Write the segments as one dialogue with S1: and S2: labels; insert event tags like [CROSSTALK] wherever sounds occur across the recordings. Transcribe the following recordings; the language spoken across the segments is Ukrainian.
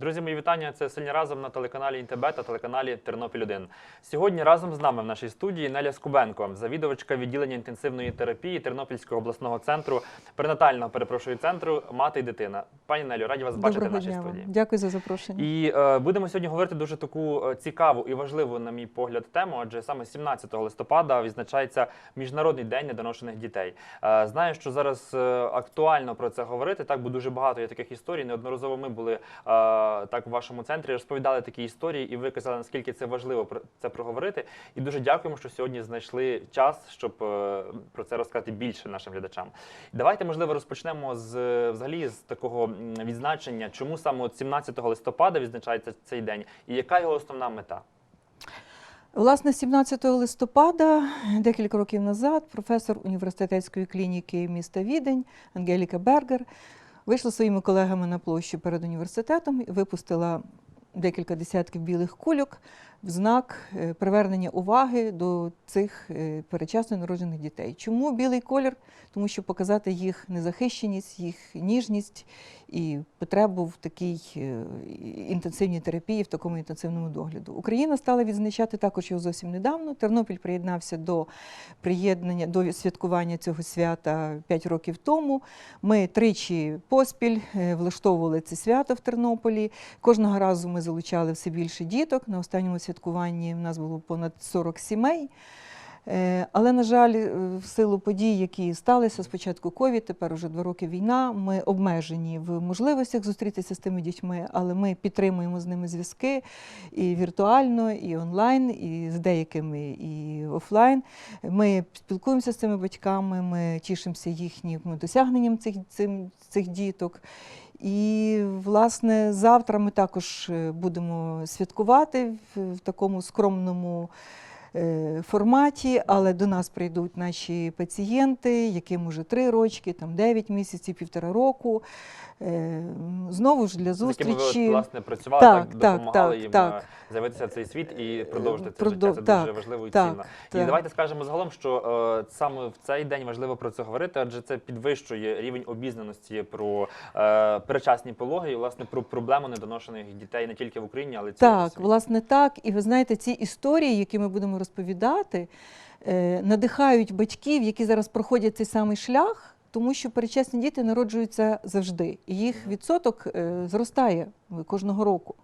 S1: Друзі, мої вітання. Це сильні разом на телеканалі Інтебе та телеканалі Тернопіль 1 Сьогодні разом з нами в нашій студії Неля Скубенко, завідувачка відділення інтенсивної терапії Тернопільського обласного центру, перинатального перепрошую центру Мати і дитина. Пані Нелю, раді вас бачити в нашій
S2: дня
S1: студії.
S2: Дякую за запрошення.
S1: І е, будемо сьогодні говорити дуже таку е, цікаву і важливу, на мій погляд, тему. Адже саме 17 листопада відзначається Міжнародний день недоношених дітей. Е, знаю, що зараз е, актуально про це говорити. Так, бо дуже багато є таких історій. Неодноразово ми були е, так в вашому центрі, розповідали такі історії, і ви казали, наскільки це важливо про це проговорити. І дуже дякуємо, що сьогодні знайшли час, щоб е, про це розказати більше нашим глядачам. Давайте, можливо, розпочнемо з взагалі з такого відзначення, чому саме от 17 листопада відзначається цей день, і яка його основна мета?
S2: Власне, 17 листопада, декілька років назад, професор університетської клініки міста Відень Ангеліка Бергер вийшла своїми колегами на площу перед університетом випустила декілька десятків білих кульок в знак е, привернення уваги до цих е, передчасно народжених дітей. Чому білий колір? Тому що показати їх незахищеність, їх ніжність і потребу в такій е, інтенсивній терапії, в такому інтенсивному догляду. Україна стала відзначати також його зовсім недавно. Тернопіль приєднався до приєднання до святкування цього свята 5 років тому. Ми тричі поспіль влаштовували це свято в Тернополі. Кожного разу ми залучали все більше діток. На останньому святкуванні в нас було понад 40 сімей. Е, Але, на жаль, е, в силу подій, які сталися спочатку ковід, тепер уже два роки війна. Ми обмежені в можливостях зустрітися з тими дітьми, але ми підтримуємо з ними зв'язки і віртуально, і онлайн, і з деякими, і офлайн. Ми спілкуємося з цими батьками, ми тішимося їхнім досягненням цих, цим, цих діток. І, власне, завтра ми також е, будемо святкувати в, такому скромному е, форматі, але до нас прийдуть наші пацієнти, яким уже три рочки, там 9 місяців, півтора року. Е, Знову ж для
S1: З якими ви власне працювали,
S2: Так,
S1: так,
S2: так,
S1: допомагали
S2: так,
S1: їм
S2: так.
S1: е, з'явитися в цей світ і продовжити це
S2: Продов-
S1: життя. Це
S2: так,
S1: дуже важливо і
S2: так,
S1: цінно. І давайте скажемо загалом, що е, саме в цей день важливо про це говорити, адже це підвищує рівень обізнаності про е, перечасні пологи і власне про проблему недоношених дітей не тільки в Україні, але й
S2: Так,
S1: світі.
S2: власне, так. І ви знаєте, ці історії, які ми будемо розповідати, е, надихають батьків, які зараз проходять цей самий шлях, тому що передчасні діти народжуються завжди, і їх відсоток е, зростає кожного року.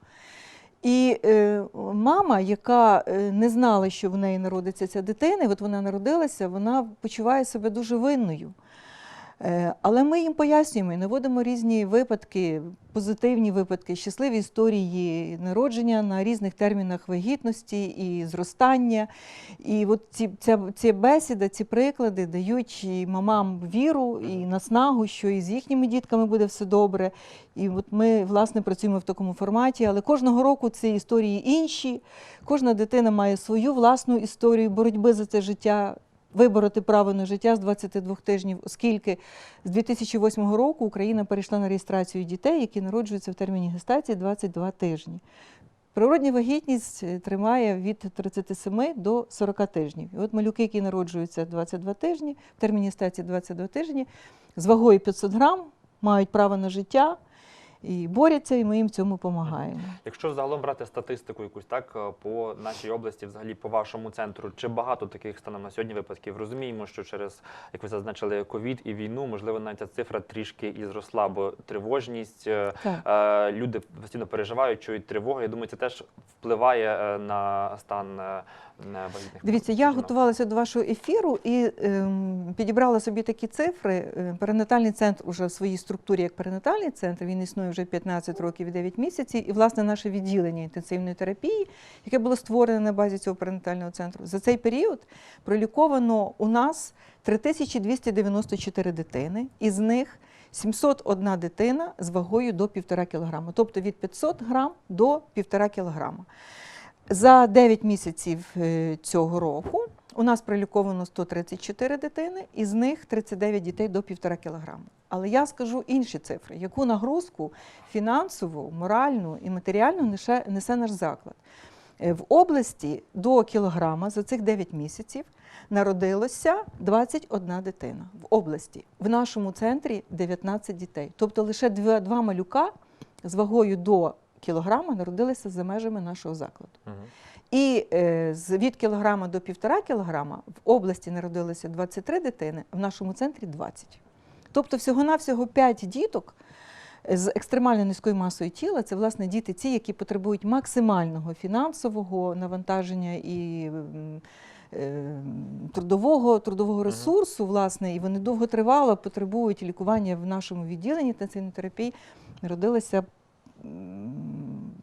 S2: І е, мама, яка е, не знала, що в неї народиться ця дитина, і от вона народилася, вона почуває себе дуже винною. Е, Але ми їм пояснюємо і наводимо різні випадки, позитивні випадки, щасливі історії народження на різних термінах вагітності і зростання. І от ці, ця, ці бесіда, ці приклади дають і мамам віру і наснагу, що і з їхніми дітками буде все добре. І от ми, власне, працюємо в такому форматі, але кожного року ці історії інші. Кожна дитина має свою власну історію боротьби за це життя вибороти право на життя з 22 тижнів, оскільки з 2008 року Україна перейшла на реєстрацію дітей, які народжуються в терміні гестації 22 тижні. Природня вагітність е, тримає від 37 до 40 тижнів. І от малюки, які народжуються 22 тижні, в терміні гестації 22 тижні, з вагою 500 грам, мають право на життя і борються, і ми їм в цьому допомагаємо.
S1: Якщо загалом брати статистику якусь так е, по нашій області, взагалі по вашому центру, чи багато таких станом на сьогодні випадків? Розуміємо, що через як ви зазначили ковід і війну, можливо, навіть ця цифра трішки і зросла, бо тривожність, е,
S2: Так.
S1: е, люди постійно переживають, чують тривогу. Я думаю, це теж впливає на стан вагітних.
S2: Дивіться, я готувалася до вашого ефіру і ем, підібрала собі такі цифри. Перинатальний центр уже в своїй структурі як перинатальний центр, він існує вже 15 років і 9 місяців. І, власне, наше відділення інтенсивної терапії, яке було створене на базі цього перинатального центру, за цей період проліковано у нас 3294 дитини, із них 701 дитина з вагою до 1,5 кг, тобто від 500 грам до 1,5 кг. За 9 місяців е, цього року у нас приліковано 134 дитини, із них 39 дітей до 1,5 кг. Але я скажу інші цифри, яку нагрузку фінансову, моральну і матеріальну несе, несе наш заклад. Е, В області до кілограма за цих 9 місяців народилося 21 дитина в області. В нашому центрі 19 дітей. Тобто лише два, два малюка з вагою до кілограма народилися за межами нашого закладу. І е, від кілограма до півтора кілограма в області народилося 23 дитини, в нашому центрі 20. Тобто всього-навсього 5 діток з екстремально низькою масою тіла це власне діти, ті, які потребують максимального фінансового навантаження і е, трудового, трудового ресурсу, власне, і вони довготривало потребують лікування в нашому відділенні інтенсивної терапії. Народилися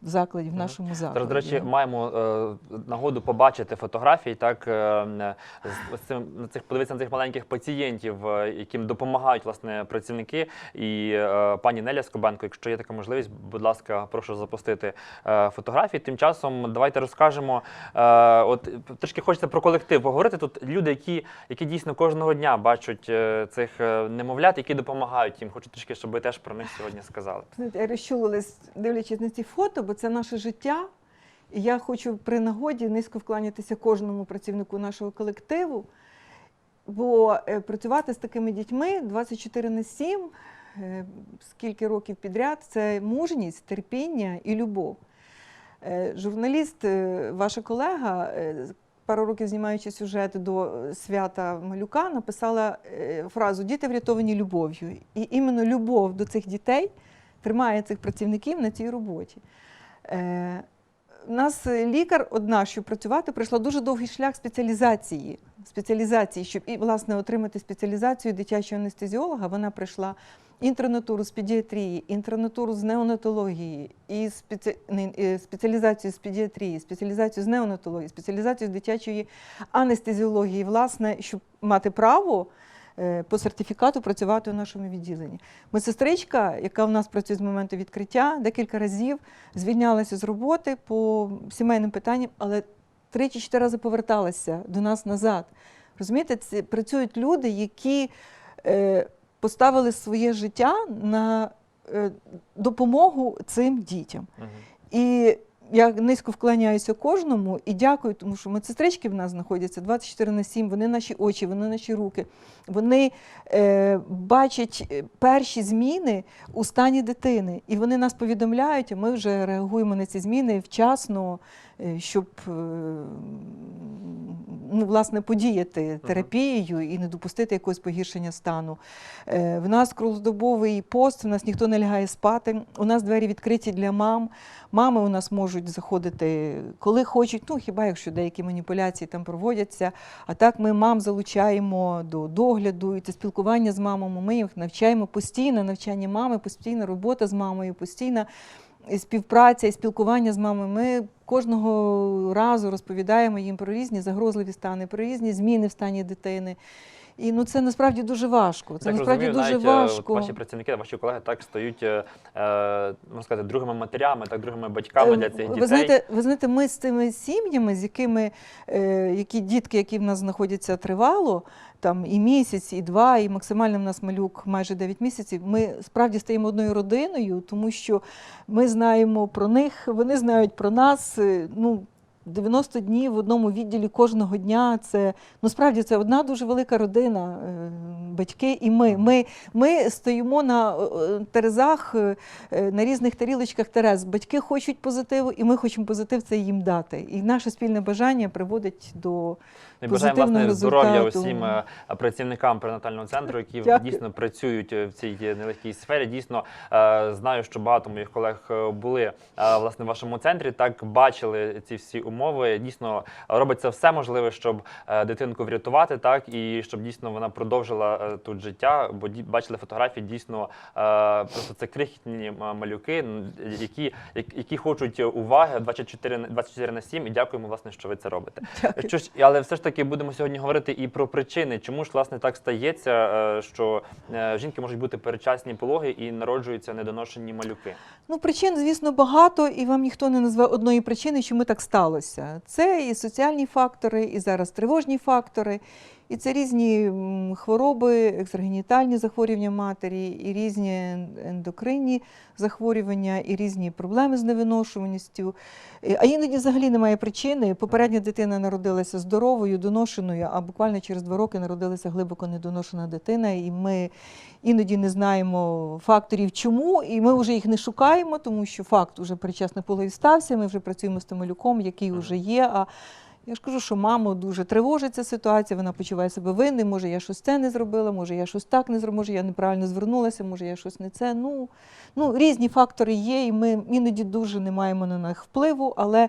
S2: в закладі, в нашому закладі.
S1: Зараз, до речі, маємо е, нагоду побачити фотографії, так е, з, з цим на цих подивитися на цих маленьких пацієнтів, е, яким допомагають власне працівники. І е, пані Неля Скобенко, якщо є така можливість, будь ласка, прошу запустити е, фотографії. Тим часом давайте розкажемо. Е, от трішки хочеться про колектив поговорити. Тут люди, які, які дійсно кожного дня бачать е, цих е, немовлят, які допомагають їм. Хочу трішки, щоб ви теж про них сьогодні сказали.
S2: Розчулилась, дивлячись на ці фото, бо це наше життя. І я хочу при нагоді низько вклонятися кожному працівнику нашого колективу. Бо е, працювати з такими дітьми 24 на 7, е, скільки років підряд, це мужність, терпіння і любов. Е, Журналіст, ваша колега, пару років знімаючи сюжет до свята Малюка, написала фразу Діти врятовані любов'ю. І іменно любов до цих дітей тримає цих працівників на цій роботі. Е, У нас е, лікар одна, щоб працювати, пройшла дуже довгий шлях спеціалізації. Спеціалізації, щоб і, власне, отримати спеціалізацію дитячого анестезіолога, вона пройшла інтернатуру з педіатрії, інтернатуру з неонатології, і спеці... е, спеціалізацію з педіатрії, спеціалізацію з неонатології, спеціалізацію з дитячої анестезіології, власне, щоб мати право е, по сертифікату працювати у нашому відділенні. Медсестричка, яка в нас працює з моменту відкриття, декілька разів звільнялася з роботи по сімейним питанням, але три чи чотири рази поверталася до нас назад. Розумієте, це працюють люди, які е, поставили своє життя на е, допомогу цим дітям. І я низько вклоняюся кожному і дякую, тому що медсестрички в нас знаходяться 24 на 7, вони наші очі, вони наші руки. Вони е, бачать е, перші зміни у стані дитини. І вони нас повідомляють, а ми вже реагуємо на ці зміни вчасно, е, щоб е, ну, власне, подіяти терапією і не допустити якогось погіршення стану. Е, В нас круглодобовий пост, в нас ніхто не лягає спати. У нас двері відкриті для мам. Мами у нас можуть заходити коли хочуть, ну хіба якщо деякі маніпуляції там проводяться. А так ми мам залучаємо до догляду і це спілкування з мамами. Ми їх навчаємо постійно, навчання мами, постійна робота з мамою, постійна і співпраця і спілкування з мамою. Ми кожного разу розповідаємо їм про різні загрозливі стани, про різні зміни в стані дитини. І ну це насправді дуже важко. Це
S1: Так
S2: насправді
S1: розумію,
S2: дуже
S1: навіть, е,
S2: важко.
S1: От ваші працівники, ваші колеги так стають, е, е, можна сказати, другими матерями, так другими батьками для цих
S2: Е,
S1: дітей.
S2: Ви знаєте, ви знаєте, ми з цими сім'ями, з якими е, які дітки, які в нас знаходяться тривало, там і місяць, і два, і максимально в нас малюк майже 9 місяців. Ми справді стаємо одною родиною, тому що ми знаємо про них, вони знають про нас. е, Ну, 90 днів в одному відділі кожного дня. Це ну справді це одна дуже велика родина, е, батьки і ми. Ми, ми стоїмо на е, терезах, е, на різних тарілочках терез. Батьки хочуть позитиву, і ми хочемо позитив це їм дати. І наше спільне бажання приводить до
S1: Ми бажаємо власне здоров'я усім е, працівникам перинатального центру, які
S2: Дякую.
S1: дійсно працюють е, в цій нелегкій сфері. Дійсно е, знаю, що багато моїх колег е, були е, власне в вашому центрі. Так бачили ці всі умови. Дійсно робиться все можливе, щоб е, дитинку врятувати, так і щоб дійсно вона продовжила е, тут життя. Бо бачили фотографії, дійсно е, просто це крихітні малюки, які, які хочуть уваги 24, на- 24 на 7. І дякуємо, власне, що ви це робите.
S2: Дякую.
S1: Що ж, але все ж таки будемо сьогодні говорити і про причини, чому ж власне так стається, е, що е, жінки можуть бути передчасні пологи і народжуються недоношені малюки.
S2: Ну, причин, звісно, багато, і вам ніхто не назве одної причини, чому так сталося. Це і соціальні фактори, і зараз тривожні фактори, І це різні хвороби, екстрагенітальні захворювання матері, і різні ендокринні захворювання, і різні проблеми з невиношуваністю. А іноді взагалі немає причини. Попередня дитина народилася здоровою, доношеною, а буквально через два роки народилася глибоко недоношена дитина, і ми іноді не знаємо факторів, чому, і ми вже їх не шукаємо, тому що факт уже перечасний пологів стався. Ми вже працюємо з тим малюком, який вже є. А я ж кажу, що маму дуже тривожить ця ситуація, вона почуває себе винною, може, я щось це не зробила, може, я щось так не зробила, може, я неправильно звернулася, може, я щось не це. Ну, ну різні фактори є, і ми іноді дуже не маємо на них впливу, але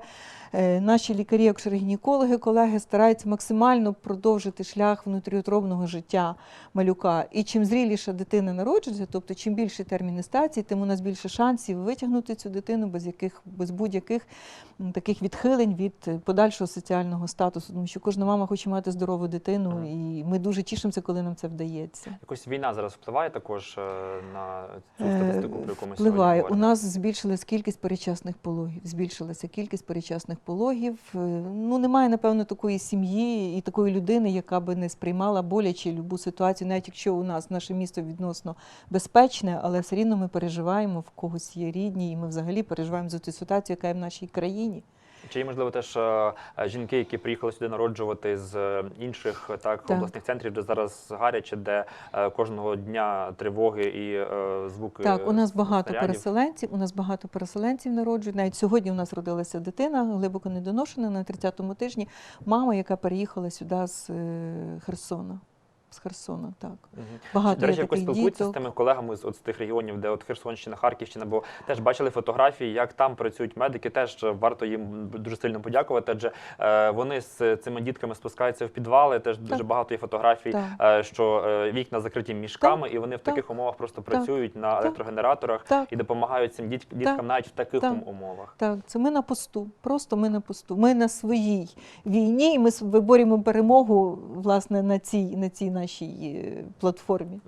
S2: наші лікарі, акушер-гінекологи, колеги стараються максимально продовжити шлях внутріутробного життя малюка. І чим зріліша дитина народжується, тобто чим більший термін гестації, тим у нас більше шансів витягнути цю дитину без яких без будь-яких таких відхилень від е, подальшого соціального статусу. Тому що кожна мама хоче мати здорову дитину, і ми дуже тішимося, коли нам це вдається.
S1: Якось війна зараз впливає також е, на цю
S2: Е,
S1: статистику, про яку ми
S2: Впливає.
S1: сьогодні
S2: У нас збільшилась кількість перечасних пологів. Збільшилася кількість перечасних пологів. Е, Ну немає, напевно, такої сім'ї і такої людини, яка би не сприймала боляче любу ситуацію, навіть якщо у нас наше місто відносно безпечне, але все рівно ми переживаємо, в когось є рідні, і ми взагалі переживаємо за ту ситуацію, яка є в нашій країні.
S1: Чи є можливо теж е, е, жінки, які приїхали сюди народжувати з е, інших так,
S2: Так.
S1: обласних центрів, де зараз гаряче, де кожного дня тривоги і звуки
S2: Так, у нас багато
S1: снарядів?
S2: переселенців. У нас багато переселенців народжують. Навіть сьогодні у нас родилася дитина, глибоко недоношена на 30-му тижні. Мама, яка переїхала сюди з Херсона. З Херсона, так. Багато
S1: До речі, якось спілкуються з тими колегами з, от, з тих регіонів, де от Херсонщина, Харківщина, бо теж бачили фотографії, як там працюють медики. Теж варто їм дуже сильно подякувати. Адже е, вони з цими дітками спускаються в підвали. Теж дуже багато є фотографій,
S2: Так.
S1: е, що е, вікна закриті мішками, і вони в
S2: так,
S1: таких умовах просто працюють на
S2: так.
S1: електрогенераторах
S2: Так,
S1: і допомагають цим діт- діткам навіть в таких
S2: так.
S1: умовах.
S2: так, це ми на посту. Просто ми на посту. Ми на своїй війні, і ми виборюємо перемогу власне на цій, на цій нашій е, платформі.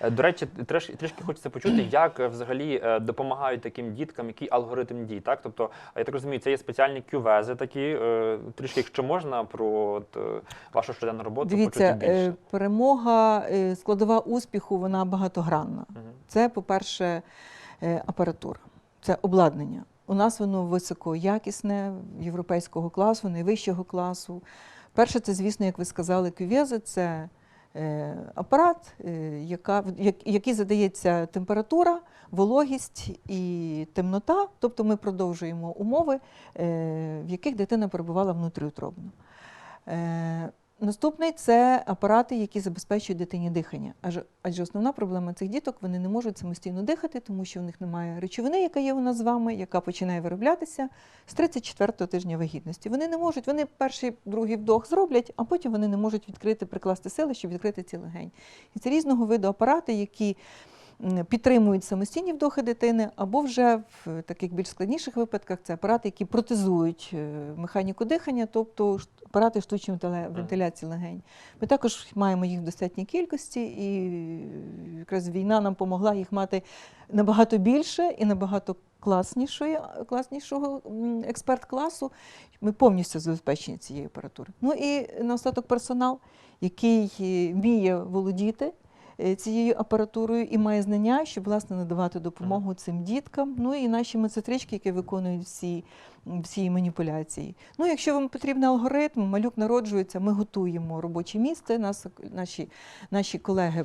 S1: Е, До речі, трішки, трішки хочеться почути, [CLEARS THROAT] як е, взагалі допомагають таким діткам, який алгоритм дій. Так, тобто, я так розумію, це є спеціальні кювези такі. Трішки, якщо можна, про от, вашу щоденну роботу
S2: Дивіться,
S1: почути більше.
S2: перемога, складова успіху, вона багатогранна.
S1: Мгм.
S2: Це, по-перше, апаратура, це обладнання. У нас воно високоякісне, європейського класу, найвищого класу. Перше, це, звісно, як ви сказали, кювези це апарат, е, яка, який задається температура, вологість і темнота. Тобто ми продовжуємо умови, е, в яких дитина перебувала внутріутробно. Наступний це апарати, які забезпечують дитині дихання. Адже, адже основна проблема цих діток вони не можуть самостійно дихати, тому що в них немає речовини, яка є у нас з вами, яка починає вироблятися з 34-го тижня вагітності. Вони не можуть, вони перший, другий вдох зроблять, а потім вони не можуть відкрити, прикласти сили, щоб відкрити ці легень. І це різного виду апарати, які підтримують самостійні вдохи дитини, або вже в таких більш складніших випадках це апарати, які протезують е, механіку дихання, тобто апарати штучної вентиляції легень. Ми також маємо їх в достатній кількості, і е, якраз війна нам допомогла їх мати набагато більше і набагато класнішої, класнішого експерт-класу. Ми повністю забезпечені цією апаратурою. Ну і наостаток персонал, який е, вміє володіти е, цією апаратурою і має знання, щоб власне надавати допомогу цим діткам. Ну і наші медсестрички, які виконують всі, всі маніпуляції. Ну, якщо вам потрібен алгоритм, малюк народжується, ми готуємо робоче місце. Нас наші, наші колеги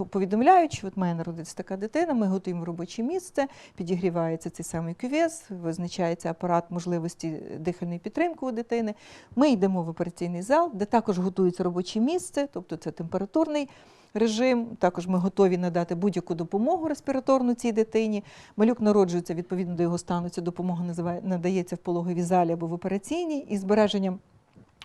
S2: е, повідомляють, що от має народитися така дитина. Ми готуємо робоче місце, підігрівається цей самий кювез, визначається апарат можливості дихальної підтримки у дитини. Ми йдемо в операційний зал, де також готується робоче місце, тобто це температурний режим. Також ми готові надати будь-яку допомогу респіраторну цій дитині. Малюк народжується відповідно до його стану. Ця допомога надається в пологовій залі або в операційній із збереженням.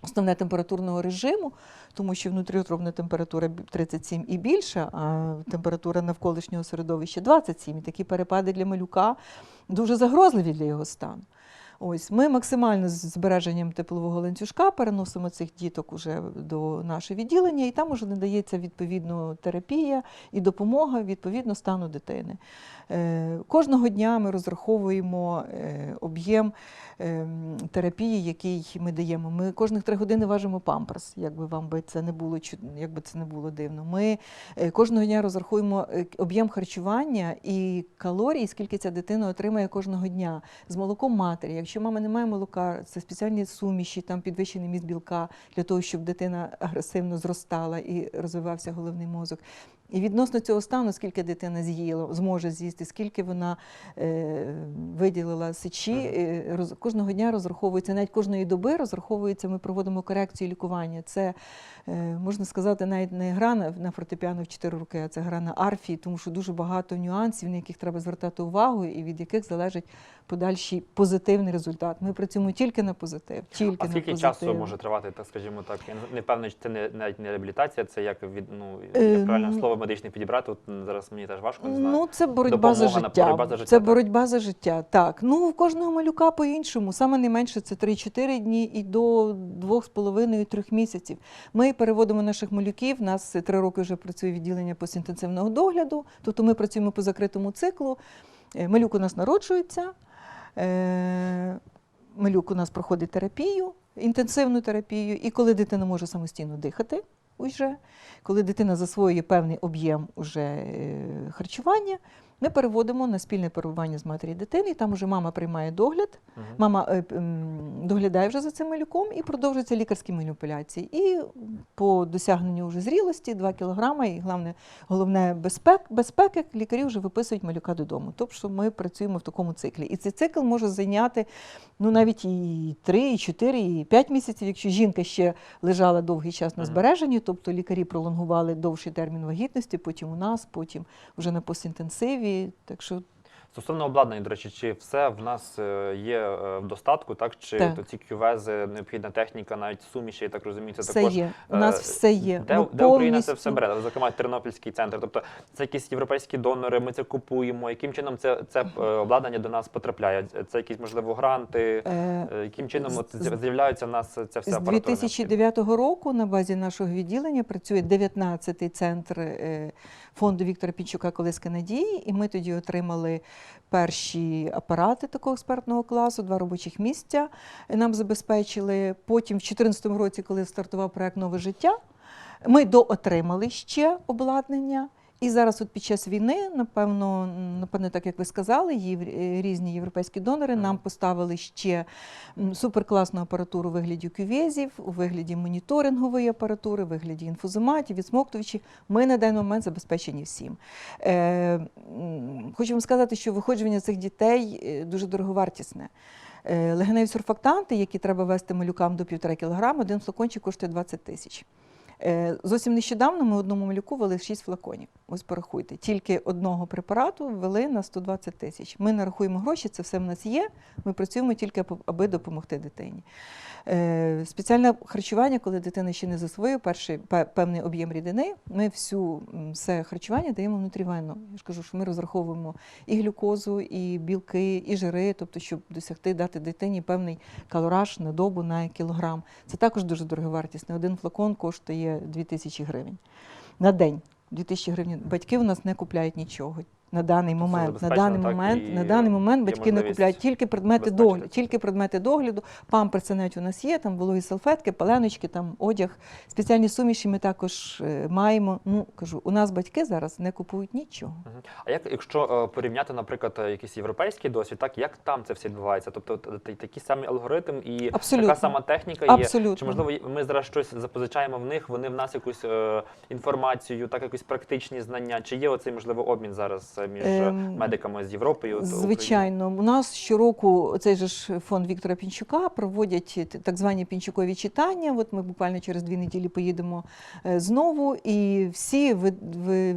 S2: Основне температурного режиму, тому що внутріутробна температура 37 і більше, а температура навколишнього середовища 27. І такі перепади для малюка дуже загрозливі для його стану. Ось ми максимально з збереженням теплового ланцюжка переносимо цих діток уже до нашого відділення, і там уже надається відповідно терапія і допомога відповідно стану дитини. Е, Кожного дня ми розраховуємо е, об'єм е, терапії, який ми даємо. Ми кожних три години важимо памперс, якби вам би це не було якби це не було дивно. Ми кожного дня розраховуємо е, об'єм харчування і калорій, скільки ця дитина отримає кожного дня з молоком матері. Якщо мама не має молока, це спеціальні суміші, там підвищений міст білка для того, щоб дитина агресивно зростала і розвивався головний мозок. І відносно цього стану, скільки дитина з'їла, зможе з'їсти, скільки вона е, виділила сечі, е, роз, кожного дня розраховується, навіть кожної доби розраховується, ми проводимо корекцію лікування. Це, е, можна сказати, навіть не гра на, на фортепіано в 4 роки, а це гра на арфі, тому що дуже багато нюансів, на яких треба звертати увагу, і від яких залежить подальший позитивний результат. Ми працюємо тільки на позитив. Тільки
S1: А
S2: на
S1: скільки
S2: позитив.
S1: часу може тривати, так скажімо так? Я не впевнений, що це не навіть не реабілітація, це як від ну
S2: Е,
S1: як правильне
S2: ну,
S1: слово медичне підібрати. От зараз мені теж важко не знаю.
S2: Ну, це боротьба
S1: Допомога
S2: за життя.
S1: боротьба за життя,
S2: Це
S1: так.
S2: боротьба за життя. Так. Ну, у кожного малюка по-іншому. Саме найменше це 3-4 дні і до 2,5-3 місяців. Ми переводимо наших малюків. У нас 3 роки вже працює відділення постінтенсивного догляду. Тобто ми працюємо по закритому циклу. Е, Малюк у нас народжується. е, Малюк у нас проходить терапію, інтенсивну терапію. І коли дитина може самостійно дихати, уже, коли дитина засвоює певний об'єм уже е, харчування, ми переводимо на спільне перебування з матері і дитини, і там уже мама приймає догляд,
S1: Мгм.
S2: мама е, м, доглядає вже за цим малюком і продовжуються лікарські маніпуляції. І по досягненню вже зрілості 2 кілограми, і головне, головне безпек, безпеки, лікарі вже виписують малюка додому. Тобто ми працюємо в такому циклі. І цей цикл може зайняти ну, навіть і 3, і 4, і 5 місяців, якщо жінка ще лежала довгий час на збереженні, тобто лікарі пролонгували довший термін вагітності, потім у нас, потім вже на постінтенсиві. Так що
S1: Стосовно обладнання, до речі, чи все в нас е, є е, в достатку, так? Чи
S2: Так.
S1: то ці кювези, необхідна техніка, навіть суміші, я так розумію, це
S2: все
S1: також.
S2: є. У нас
S1: е,
S2: все є.
S1: Де,
S2: Ми
S1: де Україна це все бере? Зокрема, Тернопільський центр. Тобто це якісь європейські донори, ми це купуємо. Яким чином це, це обладнання до нас потрапляє? Це якісь, можливо, гранти? Яким чином
S2: з-
S1: з'являється в нас ця вся
S2: З
S1: апаратура?
S2: 2009 року на базі нашого відділення працює 19-й центр фонду Віктора Пінчука Колиска надії, і ми тоді отримали перші апарати такого експертного класу, два робочих місця нам забезпечили. Потім, в 2014 році, коли стартував проект Нове життя, ми доотримали ще обладнання. І зараз, от під час війни, напевно, напевно, так як ви сказали, різні європейські донори нам поставили ще суперкласну апаратуру у вигляді кювезів, у вигляді моніторингової апаратури, у вигляді інфузоматів, відсмоктувачів. Ми на даний момент забезпечені всім. Е, хочу вам сказати, що виходження цих дітей е, дуже дороговартісне. Е, Легеневі сурфактанти, які треба вести малюкам до 1,5 кг, один флакончик коштує 20 тисяч. Зовсім нещодавно ми одному малюку ввели 6 флаконів. Ось порахуйте. Тільки одного препарату ввели на 120 тисяч. Ми нарахуємо гроші, це все в нас є. Ми працюємо тільки аби допомогти дитині. Е, Спеціальне харчування, коли дитина ще не засвоює перший певний об'єм рідини, ми всю все харчування даємо внутрівенно. Я ж кажу, що ми розраховуємо і глюкозу, і білки, і жири, тобто, щоб досягти дати дитині певний калораж на добу на кілограм. Це також дуже дороговартісне. Один флакон коштує 2000 гривень на день. 2000 гривень. Батьки у нас не купляють нічого. На даний момент, на даний момент, на даний момент батьки не купляють тільки предмети догляду, тільки предмети догляду. Памперси навіть у нас є, там вологі салфетки, паленочки, там одяг, спеціальні суміші ми також е, маємо. Ну кажу, у нас батьки зараз не купують нічого.
S1: А як, якщо е, порівняти, наприклад, е, якийсь європейський досвід, так як там це все відбувається? Тобто т- т- такий самий алгоритм і
S2: Абсолютно.
S1: така сама техніка є.
S2: Абсолютно.
S1: Чи можливо ми зараз щось запозичаємо в них? Вони в нас якусь е, інформацію, так якісь практичні знання? Чи є оцей можливо обмін зараз е, між
S2: Ем,
S1: медиками з Європою? та?
S2: Звичайно, у нас щороку цей же ж фонд Віктора Пінчука проводять так звані пінчукові читання. От ми буквально через дві неділі поїдемо е, знову. І всі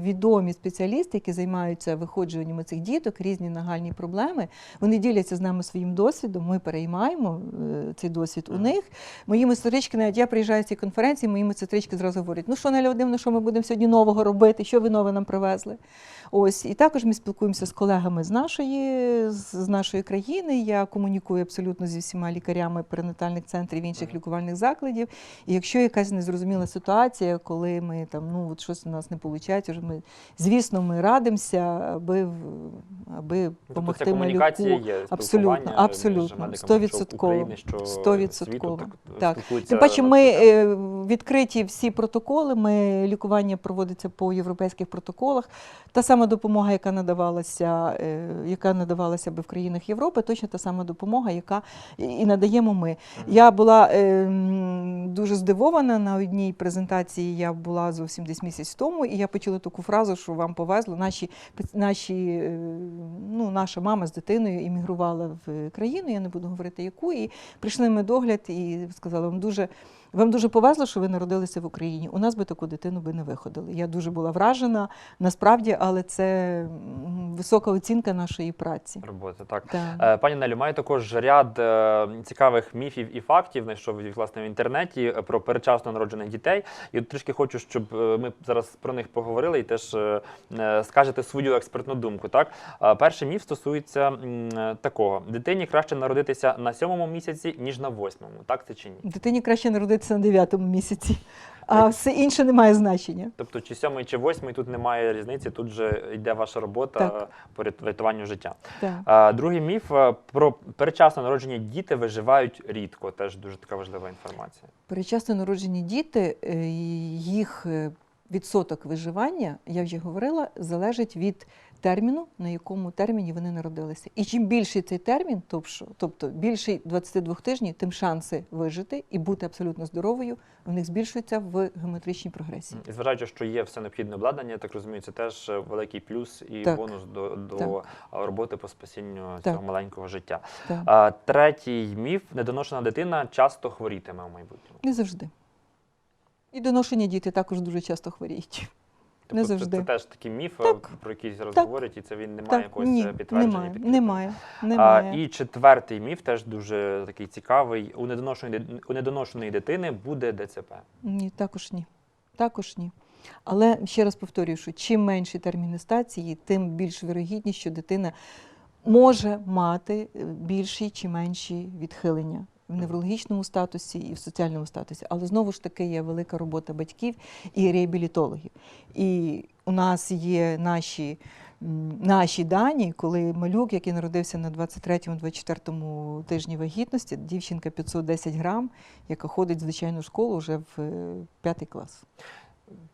S2: відомі спеціалісти, які займаються виходжуваннями цих діток, різні нагальні проблеми, вони діляться з нами своїм досвідом. Ми переймаємо е, цей досвід у них. Мої медсестрички, навіть я приїжджаю з цієї конференції, мої медсестрички зразу говорять: ну що, Неля Вадимовна, що ми будемо сьогодні нового робити? Що ви нове нам привезли? Ось і також ми спілкуємося з колегами з нашої, з нашої країни. Я комунікую абсолютно зі всіма лікарями перинатальних центрів інших лікувальних закладів. І якщо якась незрозуміла ситуація, коли ми там ну от щось у нас не виходить, вже ми звісно ми радимося, аби аби
S1: Тобто
S2: допомогти
S1: комунікація
S2: малюку.
S1: є,
S2: Абсолютно, абсолютно, стовідсотково, стовідсотково.
S1: так.
S2: Тим паче, ми е, відкриті всі протоколи. Ми лікування проводиться по європейських протоколах. Та сама допомога, яка надавалася, е, яка надавалася би в країнах Європи, точно та сама допомога, яка і- надаємо ми. Я була е, дуже здивована на одній презентації. Я була зовсім десь місяць тому, і я почула таку фразу, що вам повезло. Наші наші, е, ну, наша мама з дитиною іммігрувала в країну, я не буду говорити яку, і прийшли ми догляд і сказали, вам дуже. Вам дуже повезло, що ви народилися в Україні. У нас би таку дитину би не виходили. Я дуже була вражена, насправді, але це висока оцінка нашої праці.
S1: роботи. Так.
S2: Так.
S1: Е, Пані Нелю, маю також ряд е, цікавих міфів і фактів, знайшов власне в інтернеті е, про передчасно народжених дітей. І от трішки хочу, щоб ми зараз про них поговорили і теж скажете свою експертну думку. Так, перший міф стосується такого: дитині краще народитися на сьомому місяці ніж на восьмому. Так це чи ні?
S2: Дитині краще народитися на дев'ятому місяці, а все інше не має значення.
S1: Тобто, чи сьомий, чи восьмий, тут немає різниці. Тут же йде ваша робота
S2: Так.
S1: по рятуванню життя.
S2: Так.
S1: А, Другий міф е, про передчасно народжені діти виживають рідко. Теж дуже така важлива інформація.
S2: Передчасно народжені діти, е, їх е, відсоток виживання, я вже говорила, залежить від терміну, на якому терміні вони народилися. І чим більший цей термін, тобто, більший 22 тижнів, тим шанси вижити і бути абсолютно здоровою в них збільшуються в геометричній прогресії.
S1: І зважаючи, що є все необхідне обладнання, я так розумію, це теж е, великий плюс і
S2: Так.
S1: бонус до, до
S2: Так.
S1: роботи по спасінню
S2: Так.
S1: цього маленького життя.
S2: Так.
S1: А, третій міф: недоношена дитина часто хворітиме в майбутньому.
S2: Не завжди. І доношені діти також дуже часто хворіють.
S1: Тобто
S2: Не
S1: це-
S2: завжди.
S1: Це, теж такий міф, е,
S2: Так.
S1: про який зараз говорять, і це він не має
S2: Так,
S1: якогось
S2: ні,
S1: е, підтвердження.
S2: немає,
S1: підкріплення.
S2: немає,
S1: А, і четвертий міф теж дуже такий цікавий. У недоношеної, у недоношеної дитини буде ДЦП.
S2: Ні, також ні. Також ні. Але ще раз повторюю, що чим менші терміни стації, тим більш вірогідність, що дитина може мати е, більші чи менші відхилення в неврологічному статусі і в соціальному статусі. Але знову ж таки є велика робота батьків і реабілітологів. І у нас є наші. Наші дані, коли малюк, який народився на 23-24 тижні вагітності, дівчинка 510 грам, яка ходить в звичайну школу вже в е, п'ятий клас.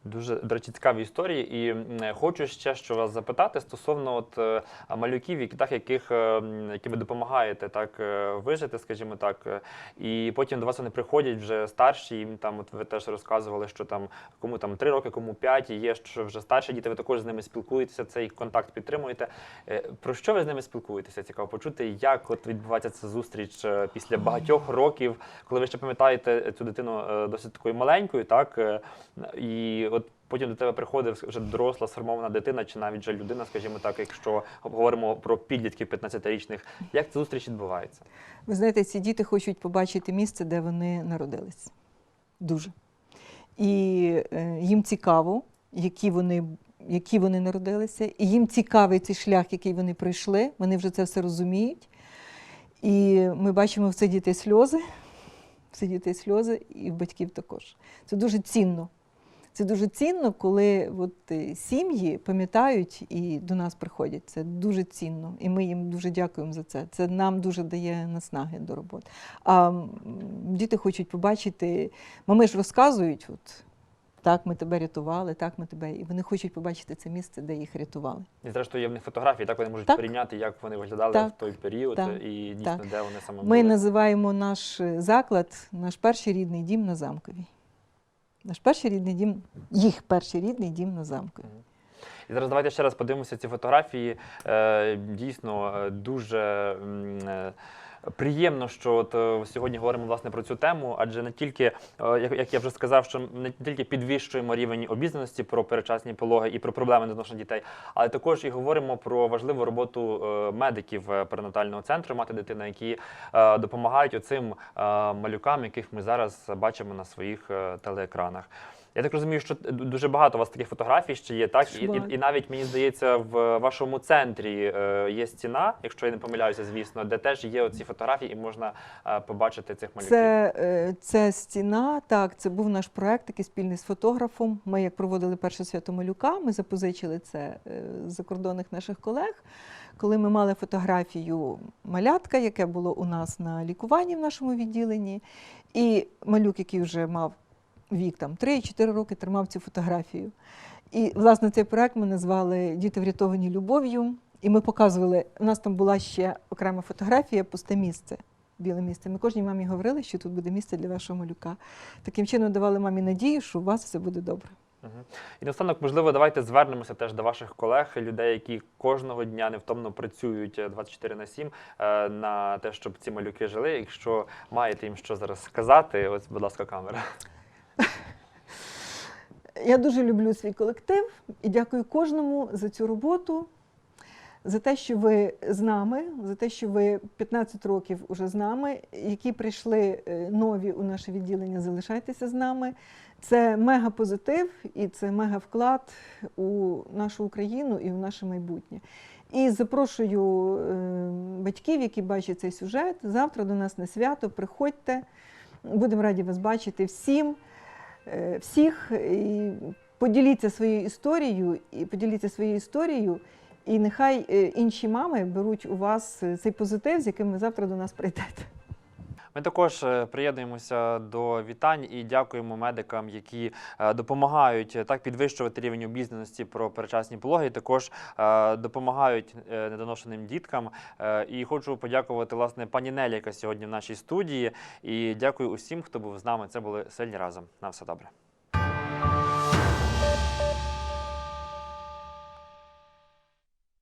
S1: Дуже до речі, цікаві історії, і хочу ще що вас запитати стосовно от е, малюків, які яких е, які ви допомагаєте так е, вижити, скажімо так, і потім до вас вони приходять вже старші. Їм там, от ви теж розказували, що там кому там три роки, кому п'ять, і є що вже старші діти. Ви також з ними спілкуєтеся, цей контакт підтримуєте. Про що ви з ними спілкуєтеся? Цікаво почути, як от відбувається ця зустріч після багатьох років, коли ви ще пам'ятаєте цю дитину досить такою маленькою, так е, і от потім до тебе приходить вже доросла сформована дитина, чи навіть вже людина, скажімо так, якщо говоримо про підлітків 15-річних, як ця зустріч відбувається?
S2: Ви знаєте, ці діти хочуть побачити місце, де вони народились. Дуже. І е, їм цікаво, які вони, які вони народилися, і їм цікавий цей шлях, який вони пройшли. Вони вже це все розуміють. І ми бачимо в цих дітей сльози, в цих дітей сльози, і в батьків також. Це дуже цінно. Це дуже цінно, коли от, е, сім'ї пам'ятають і до нас приходять. Це дуже цінно. І ми їм дуже дякуємо за це. Це нам дуже дає наснаги до роботи. А діти хочуть побачити, мами ж розказують, от, так, ми тебе рятували, так, ми тебе. І вони хочуть побачити це місце, де їх рятували.
S1: І зрештою є в них фотографії, так вони можуть
S2: Так.
S1: порівняти, як вони виглядали
S2: Так.
S1: в той період,
S2: Так.
S1: і дійсно,
S2: Так.
S1: де вони саме
S2: Ми
S1: були.
S2: називаємо наш е, заклад, наш перший рідний дім на замковій. Наш перший рідний дім, їх перший рідний дім на замку.
S1: І зараз давайте ще раз подивимося ці фотографії. Е, дійсно е, дуже е, приємно, що от е, сьогодні говоримо власне про цю тему, адже не тільки, е, як, я вже сказав, що не тільки підвищуємо рівень обізнаності про передчасні пологи і про проблеми недоношених дітей, але також і говоримо про важливу роботу е, медиків перинатального центру мати дитина, які допомагають оцим малюкам, яких ми зараз бачимо на своїх телеекранах. Я так розумію, що дуже багато у вас таких фотографій ще є, так? І, і, і навіть мені здається, в вашому центрі е, є стіна, якщо я не помиляюся, звісно, де теж є оці фотографії, і можна е, побачити цих малюків.
S2: Це, е, це стіна, так, це був наш проект, такий спільний з фотографом. Ми як проводили перше свято малюка, ми запозичили це е, з закордонних наших колег. Коли ми мали фотографію малятка, яке було у нас на лікуванні в нашому відділенні, і малюк, який вже мав вік там 3-4 роки, тримав цю фотографію. І, власне, цей проект ми назвали Діти врятовані любов'ю. І ми показували, у нас там була ще окрема фотографія, пусте місце біле місце. Ми кожній мамі говорили, що тут буде місце для вашого малюка. Таким чином давали мамі надію, що у вас все буде добре.
S1: І наостанок, можливо, давайте звернемося теж до ваших колег, людей, які кожного дня невтомно працюють е, 24 на 7 е, на те, щоб ці малюки жили. Якщо маєте їм що зараз сказати, ось, будь ласка, камера.
S2: Я дуже люблю свій колектив і дякую кожному за цю роботу, за те, що ви з нами, за те, що ви 15 років уже з нами, які прийшли е, нові у наше відділення, залишайтеся з нами. Це мега позитив і це мега вклад у нашу Україну і в наше майбутнє. І запрошую е, батьків, які бачать цей сюжет, завтра до нас на свято. Приходьте, будемо раді вас бачити всім всіх і поділіться своєю історією і поділіться своєю історією. І нехай е, інші мами беруть у вас е, цей позитив, з яким ви завтра до нас прийдете.
S1: Ми також е, приєднуємося до вітань і дякуємо медикам, які е, допомагають е, так підвищувати рівень обізнаності про перечасні пологи, також допомагають недоношеним діткам. І хочу подякувати власне пані Нелі, яка сьогодні в нашій студії. І дякую усім, хто був з нами. Це були сильні разом. На все добре.